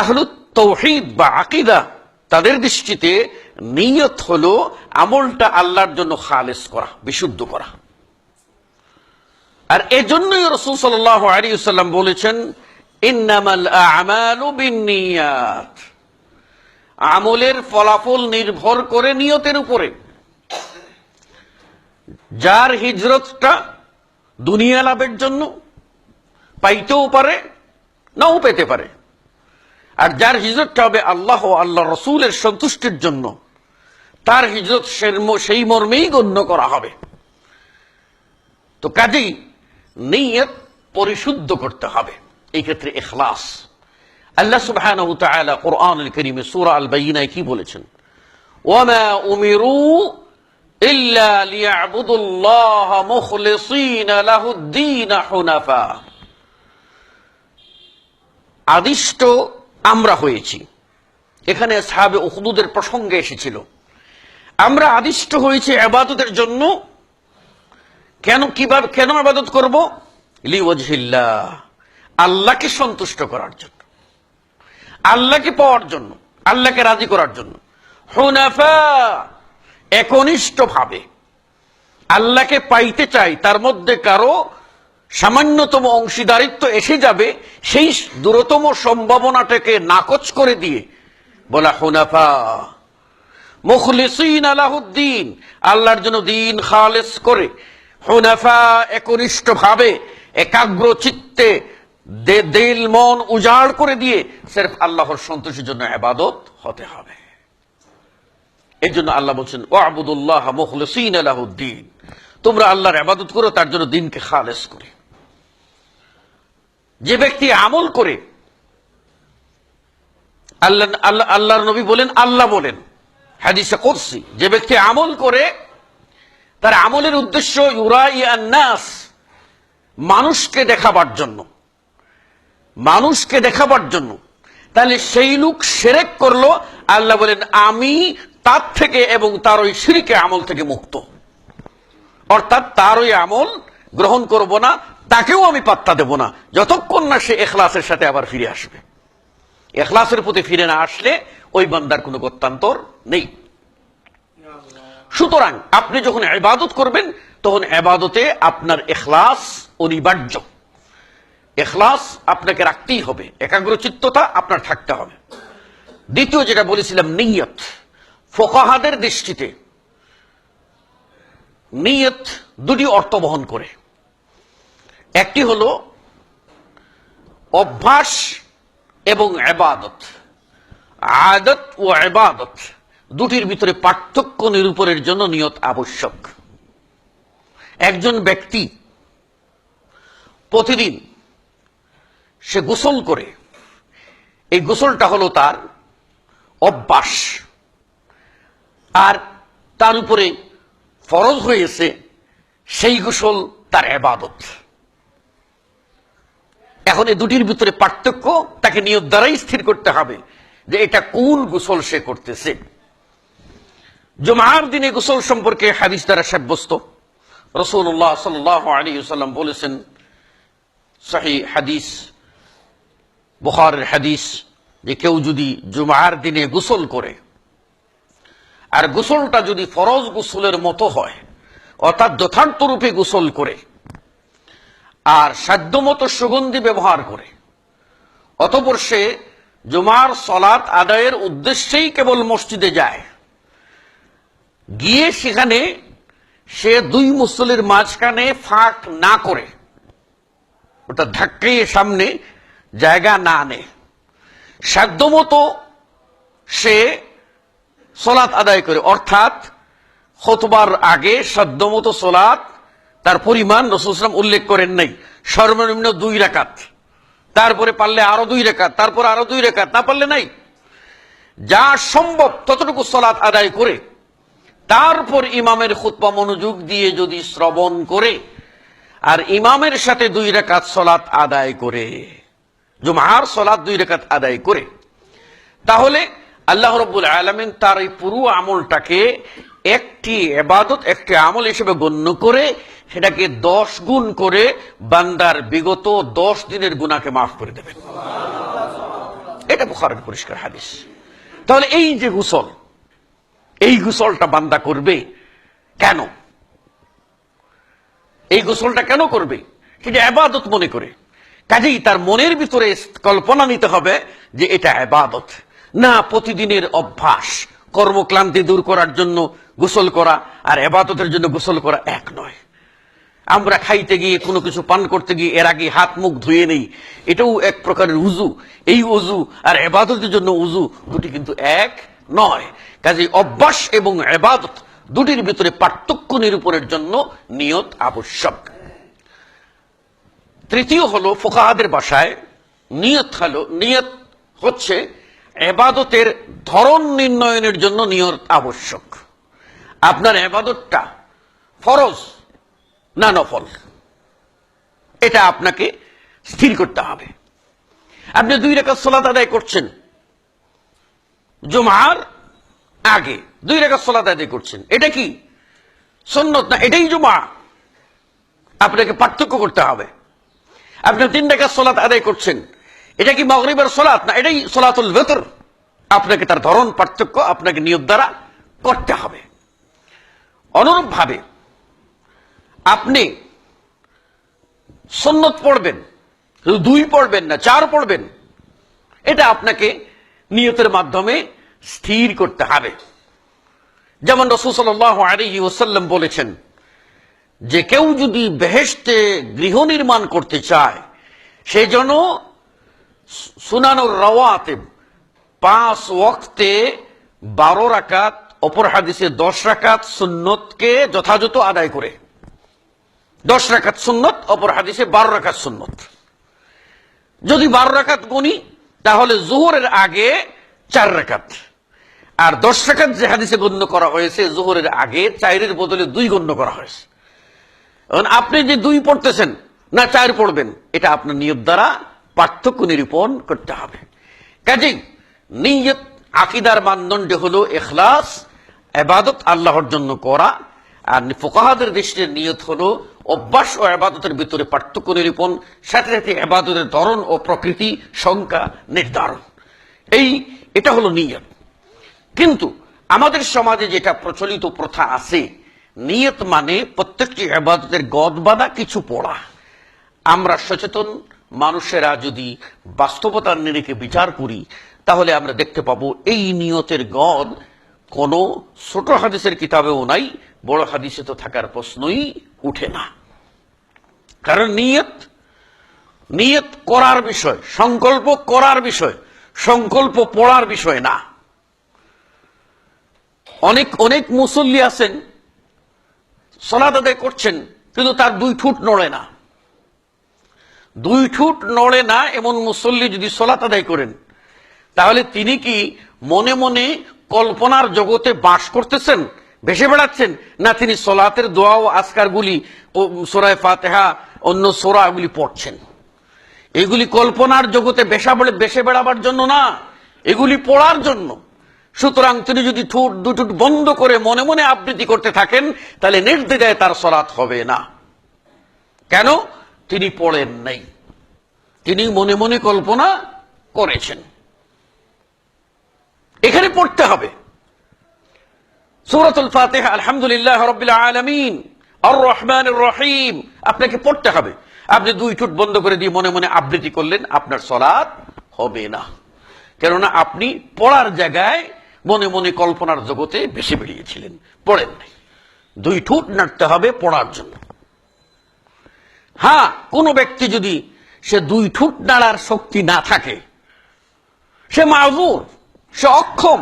আহলুত তৌহিদ বা আকিদা, তাদের দৃষ্টিতে নিয়ত হলো আমলটা আল্লাহর জন্য খালেস করা, বিশুদ্ধ করা। আর এজন্যই রসুল সাল্লাহ আলী সাল্লাম বলেছেন আমলের ফলাফল নির্ভর করে নিয়তের উপরে। যার হিজরতটা দুনিয়া লাভের জন্য পাইতেও পারে, নাও পেতে পারে। আর যার হিজরতটা হবে আল্লাহ আল্লাহ রসুলের সন্তুষ্টির জন্য, তার হিজরত সেই মর্মেই গণ্য করা হবে। তো কাজেই নিয়ত পরিশুদ্ধ করতে হবে, এই ক্ষেত্রে এখলাস আল্লাহ তাআলা কোরআনুল কারীমে সূরা আল বাইয়িনায় কি বলেছেন? ওয়ামা উমিরু ইল্লা লিয়াবুদুল্লাহ মুখলিসিনা লাহুদ্দীন হুনাফা। আদিষ্ট আমরা হয়েছি। এখানে সাহাবে উখদুদের প্রসঙ্গে এসেছিল। আমরা আদিষ্ট হয়েছি আবাদতের জন্য। কেন, কীভাবে, কেন আবাদত করব? লিওয়াজহিল্লাহ, আল্লাহকে সন্তুষ্ট করার জন্য। আল্লাহকে পাওয়ার জন্য, আল্লাহকে রাজি করার জন্য। হুনাফা একনিষ্ঠ ভাবে আল্লাহকে পাইতে চাই, তার মধ্যে কারও সামান্যতম অংশীদারিত্ব এসে যাবে সেই দূরতম সম্ভাবনাটাকে নাকচ করে দিয়ে। বলা হুনাফা। মুখলিসিন আলাহুদ্দিন, আল্লাহর জন্য দিন খালেস করে। হুনাফা একনিষ্ঠ ভাবে একাগ্র চিত্তে দিল মন উজাড় করে দিয়ে সির্ফ আল্লাহর সন্তোষের জন্য আবাদত হতে হবে। এই জন্য আল্লাহ বলছেন ও আবুদুল্লাহ মুখলিসিন আলাহুদ্দিন। তোমরা আল্লাহর আবাদত করো, তার জন্য দিনকে খালেস করে যে ব্যক্তি আমল করে, আল্লাহ আল্লাহ, আল্লাহর নবী বলেন, আল্লাহ বলেন, হাদিসে করছি যে ব্যক্তি আমল করে, তার আমলের উদ্দেশ্য ইউরাই নাস মানুষকে দেখাবার জন্য। মানুষকে দেখাবার জন্য। তাহলে সেই লোক সেরেক করল, আল্লাহ বলেন, আমি তার থেকে এবং তার ওই সিরিকে আমল থেকে মুক্ত। অর্থাৎ তার ওই আমল গ্রহণ করব না তাকেও আমি পাত্তা দেব না। যতক্ষণ না সে এখলাসের সাথে আবার ফিরে আসবে। এখলাসের প্রতি ফিরে না আসলে ওই বান্দার কোনো গত্যান্তর নেই। সুতরাং আপনি যখন এবাদত করবেন, তখন এবাদতে আপনার এখলাস অনিবার্য। এখলাস আপনাকে রাখতেই হবে। একাগ্রচিত্ততা আপনার থাকতে হবে। দ্বিতীয় যেটা বলেছিলাম, নিয়ত। ফোকাহাদের দৃষ্টিতে নিয়ত দুটি অর্থ বহন করে। একটি হলো অভ্যাস এবং এবাদত আদত ও এবাদত দুটির ভিতরে পার্থক্য নিরূপণের জন্য নিয়ত আবশ্যক। একজন ব্যক্তি প্রতিদিন সে গোসল করে, এই গোসলটা হলো তার অভ্যাস। আর তার উপরে ফরজ হয়েছে সেই গোসল, তার এবাদত এখন এই দুটির ভিতরে পার্থক্য তাকে নিয়ত দ্বারাই স্থির করতে হবে যে এটা কোন গোসল সে করতেছে। জুমার দিনে গোসল সম্পর্কে হাদিস দ্বারা সাব্যস্ত। রসুল্লাহ সাল্লাম বলেছেন সহি হাদিস, বুখারের হাদিস যে কেউ যদি জুমার দিনে গোসল করে, আর গোসলটা যদি ফরজ গোসলের মতো হয়, অর্থাৎ যথার্থ রূপে গোসল করে আর সাধ্যমতো সুগন্ধি ব্যবহার করে। অতপর সে জুমার সলাৎ আদায়ের উদ্দেশ্যেই কেবল মসজিদে যায়। গিয়ে সেখানে সে দুই মুসলির মাঝখানে ফাঁক না করে ওটা ধাক্কিয়ে সামনে জায়গা না আনে সাধ্যমতো সে সলাৎ আদায় করে, অর্থাৎ হতবার আগে সাধ্যমতো সলাৎ তার পরিমাণ রসুলাম উল্লেখ করেন নাই। সর্বনিম্ন দুই রেখাত তারপরে পারলে আরও দুই রেখাত তারপর আরও দুই রেখাত না পারলে নাই। যা সম্ভব ততটুকু সলাৎ আদায় করে, তারপর ইমামের খুতবা মনোযোগ দিয়ে যদি শ্রবণ করে, আর ইমামের সাথে দুই রেখাত সলাৎ আদায় করে, জুমার সলাৎ দুই রেখাত আদায় করে, তাহলে আল্লাহ রব্বুল আলমিন তার এই পুরো আমলটাকে একটি এবাদত, একটি আমল হিসেবে গণ্য করে সেটাকে দশ গুণ করে বান্দার বিগত দশ দিনের গুণাকে মাফ করে দেবেন। এটা বুখারের পরিষ্কার হাদিস। তাহলে এই যে গুসল, এই গুসলটা বান্দা করবে কেন? এই গোসলটা কেন করবে? সেটা আবাদত মনে করে। কাজেই তার মনের ভিতরে কল্পনা নিতে হবে যে এটা আবাদত না প্রতিদিনের অভ্যাস, কর্মক্লান্তি দূর করার জন্য গোসল করা আর এবাদতের জন্য গোসল করা এক নয়। আমরা খাইতে গিয়ে কোনো কিছু পান করতে গিয়ে এর আগে হাত মুখ ধুয়ে নেই। এটাও এক প্রকারের উজু। এই উজু আর এবাদতের জন্য উজু দুটি কিন্তু এক নয়। কাজে অভ্যাস এবং এবাদত দুটির ভিতরে পার্থক্য নিরূপণের জন্য নিয়ত আবশ্যক। তৃতীয় হলো ফোকাহাদের বাসায় নিয়ত হলো, নিয়ত হচ্ছে এবাদতের ধরন নির্ণয়নের জন্য নিয়ত আবশ্যক। আপনার এবাদতটা ফরজ না নফল? এটা আপনাকে স্থির করতে হবে। আপনি দুই রেখা সলাত আদায় করছেন জুমার আগে, দুই রেখা সলাত আদায় করছেন। এটা কি? সন্ন্যত না? এটাই জুমা। আপনাকে পার্থক্য করতে হবে। আপনি তিন রেখা সলাত আদায় করছেন। এটা কি মগরিবের সলাত না? এটাই সলাতুল ভেতর আপনাকে তার ধরন পার্থক্য, আপনাকে নিয়োগ দ্বারা করতে হবে। অনুরূপ ভাবে আপনি সন্নত পড়বেন, দুই পড়বেন না, চার পড়বেন, এটা আপনাকে নিয়তের মাধ্যমে স্থির করতে হবে। যেমন রসুসল আলহি ওসাল্লাম বলেছেন, যে কেউ যদি বেহেস্তে গৃহ নির্মাণ করতে চায়, সে যেন সুনানুর রওয়াতে পাঁচ ওয়াক্তে বারো রাকাত অপর হাদিসে দশ রাকাত সুন্নতকে যথাযথ আদায় করে। দশ রাকাত সুন্নত, অপর হাদিসে বারো রাকাত সুন্নত। যদি বারো রাকাত গুনি তাহলে জোহরের আগে চার রাকাত। আর দশ রাকাত যে হাদিসে গণ্য করা হয়েছে, জোহরের আগে চাইরের বদলে দুই গণ্য করা হয়েছে। এখন আপনি যে দুই পড়তেছেন, না চার পড়বেন, এটা আপনার নিয়ত দ্বারা পার্থক্য নিরূপণ করতে হবে। কাজেই নিয়ত, আকিদার মানদণ্ড হলো এখলাস এবাদত আল্লাহর জন্য করা, আর ফোকাহাদের দৃষ্টির নিয়ত হলো অভ্যাস ও আবাদতের ভিতরে পার্থক্য নিরূপণ, সাথে সাথে আবাদতের ধরন ও প্রকৃতি, সংখ্যা নির্ধারণ। এই, এটা হলো নিয়ত। কিন্তু আমাদের সমাজে যেটা প্রচলিত প্রথা আছে, নিয়ত মানে প্রত্যেকটি আবাদতের গদ বাঁধা কিছু পড়া। আমরা সচেতন মানুষেরা যদি বাস্তবতার নিরিখে বিচার করি, তাহলে আমরা দেখতে পাবো এই নিয়তের গদ কোনো ছোট হাদিসের কিতাবেও নাই, বড় হাদিসে তো থাকার প্রশ্নই উঠে না। কারণ নিয়ত নিয়ত করার বিষয়, সংকল্প করার বিষয়, সংকল্প পড়ার বিষয় না। অনেক অনেক মুসল্লি আছেন সলাদ আদায় করছেন, কিন্তু তার দুই ঠুট নড়ে না। দুই ঠুট নড়ে না এমন মুসল্লি যদি সলাত আদায় করেন, তাহলে তিনি কি মনে মনে কল্পনার জগতে বাস করতেছেন, ভেসে বেড়াচ্ছেন, না তিনি সলাতের দোয়া ও আজকারগুলি ও সোরায় ফাতেহা, অন্য সোরাগুলি পড়ছেন। এগুলি কল্পনার জগতে বেসা বলে বেসে বেড়াবার জন্য না, এগুলি পড়ার জন্য। সুতরাং তিনি যদি ঠোঁট দুঠুট বন্ধ করে মনে মনে আবৃত্তি করতে থাকেন, তাহলে নির্দিদায় তার সলাৎ হবে না। কেন? তিনি পড়েন নাই। তিনি মনে মনে কল্পনা করেছেন। এখানে পড়তে হবে। সূরাতুল ফাতিহা, আলহামদুলিল্লাহ রাব্বিল আলামিন আর রহমান রহিম আপনাকে পড়তে হবে। আপনি দুই ঠোঁট বন্ধ করে দিয়ে মনে মনে আবৃত্তি করলেন, আপনার সলাৎ হবে না। কেননা আপনি পড়ার জায়গায় মনে মনে কল্পনার জগতে বেশি বেরিয়েছিলেন, পড়েন নাই। দুই ঠোঁট নাড়তে হবে পড়ার জন্য। হ্যাঁ কোনো ব্যক্তি যদি সে দুই ঠোঁট নাড়ার শক্তি না থাকে, সে মাজুর সে অক্ষম,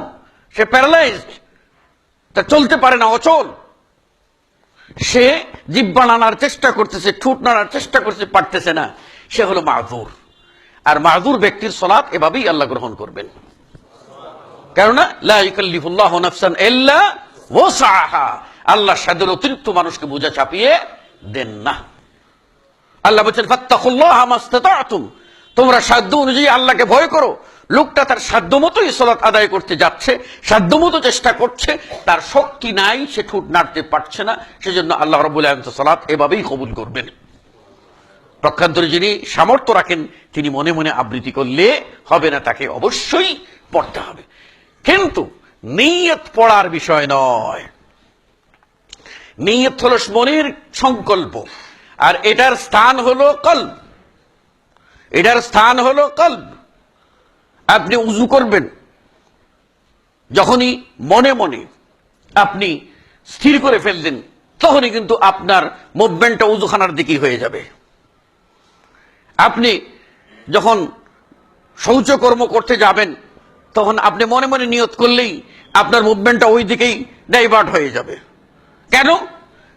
সে প্যারালাইজড, তা চলতে পারে না, অচল। সে জিব্বা নাড়ার চেষ্টা করতেছে, ঠুট নাড়ার চেষ্টা করতে পারতেছে না। সে হলো মাহুর আর মাহুর ব্যক্তির সলাৎ এভাবেই আল্লাহ গ্রহণ করবেন। কেননা লাইকাল্লিফুল্লাহ নাফসান ইল্লা ওয়াসাহা আল্লাহ সাদের অতিরিক্ত মানুষকে বোঝা চাপিয়ে দেন না। আল্লাহ বলছেন, ফাত্তাকুল্লাহ মাস্তাতাতুম। তোমরা সাধ্য অনুযায়ী আল্লাহকে ভয় করো। লোকটা তার সাধ্য মতোই সলাৎ আদায় করতে যাচ্ছে সাধ্য মতো চেষ্টা করছে, তার শক্তি নাই, সে ঠুট নাড়তে পারছে না, সেজন্য আল্লাহ রবুল সলাৎ এভাবেই কবুল করবেন। পক্ষান্তরে যিনি সামর্থ্য রাখেন, তিনি মনে মনে আবৃত্তি করলে হবে না, তাকে অবশ্যই পড়তে হবে। কিন্তু নিয়ত পড়ার বিষয় নয়। নিয়ত হলো মনের সংকল্প, আর এটার স্থান হলো কল্প এটার স্থান হলো কল্প আপনি উজু করবেন। যখনই মনে মনে আপনি স্থির করে ফেললেন তখনই কিন্তু আপনার মুভমেন্টটা উজুখানার দিকেই হয়ে যাবে। আপনি যখন শৌচকর্ম করতে যাবেন, তখন আপনি মনে মনে নিয়ত করলেই আপনার মুভমেন্টটা ওই দিকেই ডাইভার্ট হয়ে যাবে। কেন?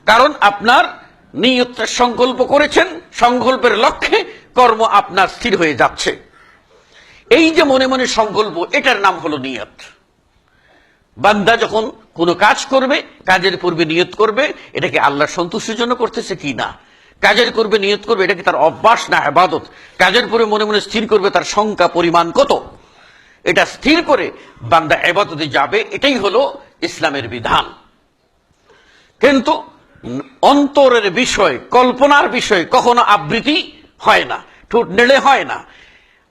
কারণ আপনার নিয়তটা সংকল্প করেছেন, সংকল্পের লক্ষ্যে কর্ম আপনার স্থির হয়ে যাচ্ছে। এই যে মনে মনে সংকল্প, এটার নাম হলো নিয়ত। বান্দা যখন কোনো কাজ করবে, কাজের পূর্বে নিয়ত করবে, এটাকে আল্লাহ সন্তুষ্টির জন্য করতেছে কি না? কাজের করবে নিয়ত করবে এটা কি তার অভ্যাস না আবাদত? কাজের পরে মনে মনে স্থির করবে, তার সংখ্যা, পরিমাণ কত? এটা স্থির করে বান্দা এবাদতে যাবে, এটাই হলো ইসলামের বিধান। কিন্তু অন্তরের বিষয়, কল্পনার বিষয় কখনো আবৃত্তি হয় না, ঠোঁট নেড়ে হয় না।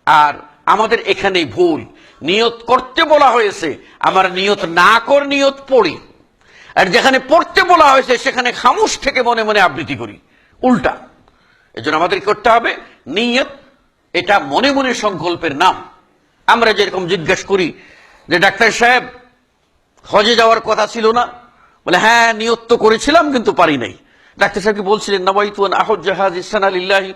আর আমাদের এখানেই ভুল। নিয়ত করতে বলা হয়েছে। আমার নিয়ত না কর নিয়ত পড়ি। আর যেখানে পড়তে বলা হয়েছে, সেখানে খামুশ থেকে মনে মনে আবৃত্তি করি। উল্টা। এজন্য আমাদের করতে হবে? নিয়ত, এটা মনে মনে সংকল্পের নাম। আমরা যেরকম জিজ্ঞেস করি যে, ডাক্তার সাহেব, হজে যাওয়ার কথা ছিল না? বলে হ্যাঁ নিয়ত তো করেছিলাম, কিন্তু পারি নাই। ডাক্তার সাহেব কি বলছিলেন নবাইতুয়ান আহজ জাহাজ ইসান আলিল্লাহি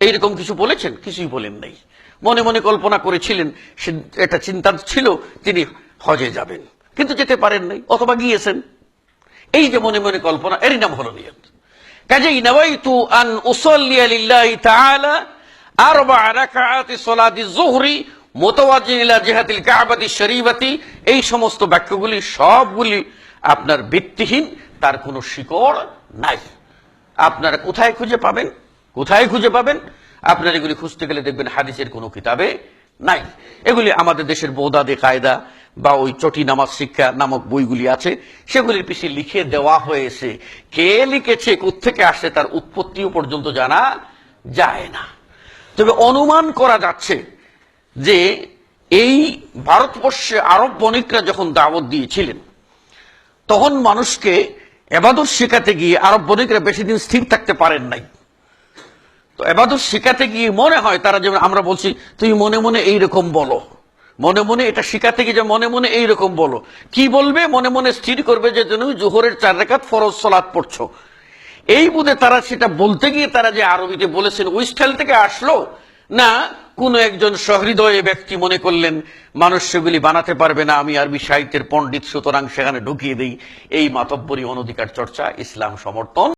এইরকম কিছু বলেছেন? কিছুই বলেন নাই। মনে মনে কল্পনা করেছিলেন, সে একটা চিন্তা ছিল, তিনি হজে যাবেন। কিন্তু যেতে পারেন নাই, অথবা গিয়েছেন। এই যে মনে মনে কল্পনা, এরই নাম হলো নিয়ত। কাজেই নওয়াইতু আন উসাল্লিয়া তাআলা আরবা যুহরি জিহাতিল কাবাতি শরীফাতি। এই সমস্ত বাক্যগুলি সবগুলি আপনার ভিত্তিহীন, তার কোনো শিকড় নাই। আপনারা কোথায় খুঁজে পাবেন? কোথায় খুঁজে পাবেন? আপনারা এগুলি খুঁজতে গেলে দেখবেন হাদিসের কোনো কিতাবে নাই। এগুলি আমাদের দেশের বোদাদে কায়দা বা ওই চটি নামাজ শিক্ষা নামক বইগুলি আছে, সেগুলির পিছিয়ে লিখে দেওয়া হয়েছে। কে লিখেছে, কোত্থেকে আসছে তার উৎপত্তিও পর্যন্ত জানা যায় না। তবে অনুমান করা যাচ্ছে যে এই ভারতবর্ষে আরব বণিকরা যখন দাওয়াত দিয়েছিলেন, তখন মানুষকে এবাদত শেখাতে গিয়ে আরব বণিকরা বেশি দিন স্থির থাকতে পারেন নাই। তো এবাদত শেখাতে গিয়ে মনে হয় তারা যেমন, আমরা বলছি, তুমি মনে মনে এইরকম বলো। মনে মনে এটা শিখাতে গিয়ে যে মনে মনে এইরকম বলো। কি বলবে? মনে মনে স্থির করবে যে, তুমি জোহরের চার রেখাত ফরজ সলাৎ পড়ছো। এই বুধে তারা সেটা বলতে গিয়ে তারা যে আরবিতে বলেছেন ওই স্টাইল থেকে আসলো? না, কোন একজন সহৃদয় ব্যক্তি মনে করলেন, মানুষ সেগুলি বানাতে পারবে না, আমি আরবি সাহিত্যের পণ্ডিত, সুতরাং সেখানে ঢুকিয়ে দেই। এই মাতব্বরী অনধিকার চর্চা, ইসলাম সমর্থন।